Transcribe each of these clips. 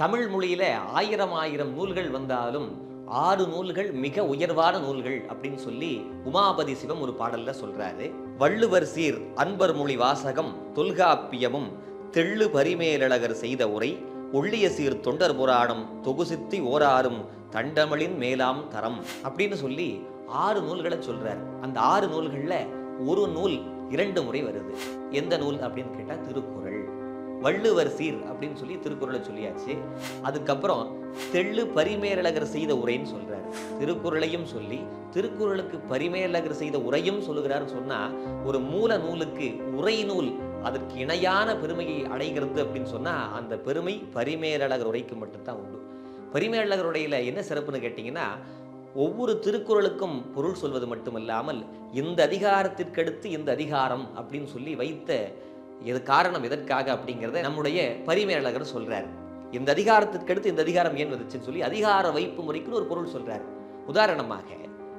தமிழ் மொழியில ஆயிரம் ஆயிரம் நூல்கள் வந்தாலும் ஆறு நூல்கள் மிக உயர்வான நூல்கள் அப்படின்னு சொல்லி உமாபதி சிவம் ஒரு பாடல்ல சொல்றாரு. வள்ளுவர் சீர் அன்பர் மொழி வாசகம் தொல்காப்பியமும் தெள்ளு பரிமேலழகர் செய்த உரை ஒள்ளிய சீர் தொண்டர் புராணம் தொகுசித்தி ஓராறும் தண்டமளின் மேலாம் தரம் அப்படின்னு சொல்லி ஆறு நூல்களை சொல்றார். அந்த ஆறு நூல்கள்ல ஒரு நூல் இரண்டு முறை வருது. எந்த நூல் அப்படின்னு கேட்டா திருக்குறள். வள்ளுவர் சீர் அப்படின்னு சொல்லி திருக்குறளை சொல்லியாச்சு. அதுக்கப்புறம் தெள்ளு பரிமேலழகர் செய்த உரைன்னு சொல்றாரு. திருக்குறளையும் சொல்லி திருக்குறளுக்கு பரிமேலழகர் செய்த உரையும் சொல்லுகிறாருன்னு சொன்னா ஒரு மூல நூலுக்கு உரை நூல் அதற்கு இணையான பெருமையை அடைகிறது அப்படின்னு சொன்னா அந்த பெருமை பரிமேலழகர் உரைக்கு மட்டும்தான் உண்டு. பரிமேலழகர் உரையில் என்ன சிறப்புன்னு கேட்டிங்கன்னா ஒவ்வொரு திருக்குறளுக்கும் பொருள் சொல்வது மட்டுமல்லாமல் இந்த அதிகாரத்திற்கடுத்து இந்த அதிகாரம் அப்படின்னு சொல்லி வைத்த இது காரணம் எதற்காக அப்படிங்கிறத நம்முடைய பரிமேலகர் சொல்றார். இந்த அதிகாரத்திற்கு அடுத்து இந்த அதிகாரம் ஏன் வந்துச்சுன்னு சொல்லி அதிகார வைப்பு முறைக்குன்னு ஒரு பொருள் சொல்றார். உதாரணமாக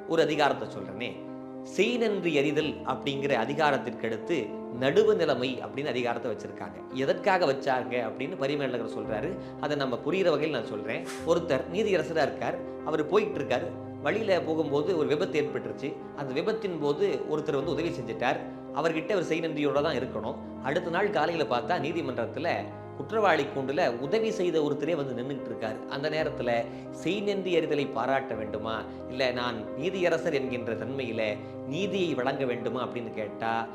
ஒரு அதிகாரத்தை சொல்றேனே. செய்நன்றி அறிதல் அப்படிங்கிற அதிகாரத்திற்கு அடுத்து நடுவு நிலைமை அப்படின்னு அதிகாரத்தை வச்சிருக்காங்க. எதற்காக வச்சாங்க அப்படின்னு பரிமேலகர் சொல்றாரு. அதை நம்ம புரிகிற வகையில் நான் சொல்றேன். ஒருத்தர் நீதியரசராக இருக்கார். அவர் போயிட்டு இருக்காரு. வழியில் போகும்போது ஒரு விபத்து ஏற்பட்டுருச்சு. அந்த விபத்தின் போது ஒருத்தர் வந்து உதவி செஞ்சுட்டார். அவர்கிட்ட ஒரு செய்நன்றியோட தான் இருக்கணும். அடுத்த நாள் காலையில் பார்த்தா நீதிமன்றத்தில் குற்றவாளி கூண்டில் உதவி செய்த ஒருத்தரே வந்து நின்றுட்டு இருக்காரு அந்த நேரத்தில் செய் நன்றி அறிதலை பாராட்ட வேண்டுமா? இல்லை நான் நீதியரசர் என்கின்ற தன்மையில் நீதியை வழங்க வேண்டுமா அப்படின்னு கேட்டால்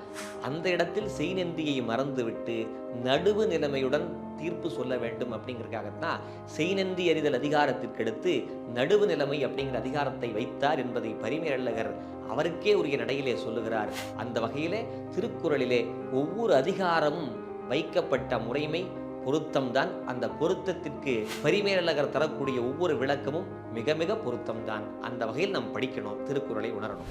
அந்த இடத்தில் செய்நன்றியை மறந்துவிட்டு நடுவு நிலைமையுடன் தீர்ப்பு சொல்ல வேண்டும் அப்படிங்கிறதுக்காகத்தான் செய்நன்றி அறிதல் அதிகாரத்திற்கெடுத்து நடுவு நிலைமை அப்படிங்கிற அதிகாரத்தை வைத்தார் என்பதை பரிமேலழகர் அவருக்கே உரிய நடையிலே சொல்லுகிறார். அந்த வகையிலே திருக்குறளிலே ஒவ்வொரு அதிகாரமும் வைக்கப்பட்ட முறைமை பொருத்தம்தான். அந்த பொருத்தத்திற்கு பரிமேலழகர் தரக்கூடிய ஒவ்வொரு விளக்கமும் மிக மிக பொருத்தம்தான். அந்த வகையில் நாம் படிக்கணும் திருக்குறளை உணரணும்.